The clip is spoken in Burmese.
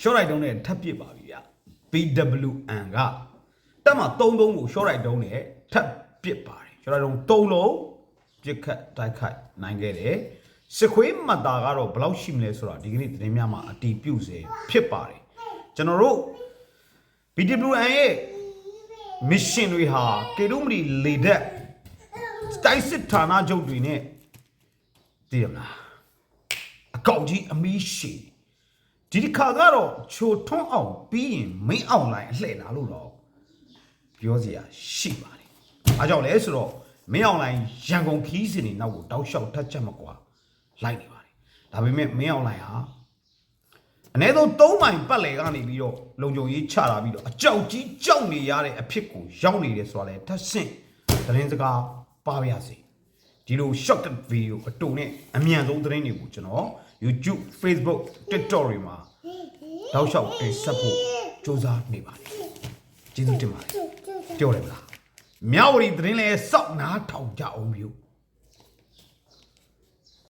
ရှော့ရိုက်တုံးနဲ့ထပ်ပစ်ပါပြီဗျ BWN ကတက်မှာ33ကိုရှော့ရိုက်တုံးနဲ့ထပ်ပစ်ပါတယ်ရှော့ရိုက်တုံး3လုံးပြစ်ခတ်တိုက်ခိုက်နိုင်ခဲ့တယ်စစ်ခွေးမှတ်သားကတော့ဘယ်လောက်ရှိမလဲဆိုတာဒီကနေ့သတင်းများမှာအတီးပြုတ်စေဖြစ်ပါတယ်ကျွန်တော်တို့ BWN ရဲ့ mission တွေဟာကေတုမရီလေဒက်တိုက်စစ်ဌာနချုပ်တွေနဲ့တည်ရမလားအကောင့်ကြီးအမီးရှိ ဒီတစ်ခါကတော့ချိုထွန်းအောင်ပြီးရင်မင်းအောင်လိုင်းအလှည့်လာလို့တော့ပြောစရာရှိပါတယ်အားကြောင့်လဲဆိုတော့မင်းအောင်လိုင်းရန်ကုန်ခီးစင်တွေနောက်ကိုတောက်လျှောက်ထက်ချက်မကွာလိုက်နေပါတယ်ဒါပေမဲ့မင်းအောင်လိုင်းဟာအ ਨੇ ဆုံး၃မိုင်ပတ်လေကနေပြီးတော့လုံခြုံရေးချတာပြီးတော့အကြောက်ကြီးကြောက်နေရတဲ့အဖြစ်ကိုရောက်နေတယ်ဆိုတာလဲထပ်ဆင့်သတင်းစကားပါပါရစေ ဒီလို short video အတူနဲ့အမြန်ဆုံးသတင်းတွေကိုကျွန်တော် YouTube Facebook TikTok တွေမှာတောက်လျှောက်တင်ဆက်ဖို့စူးစမ်းနေပါတယ်ကျေးဇူးတင်ပါတယ်ပြောတယ်မလားမြောက်ဝတီသတင်းလဲစောက်နားထောင်ကြအောင်မျိုး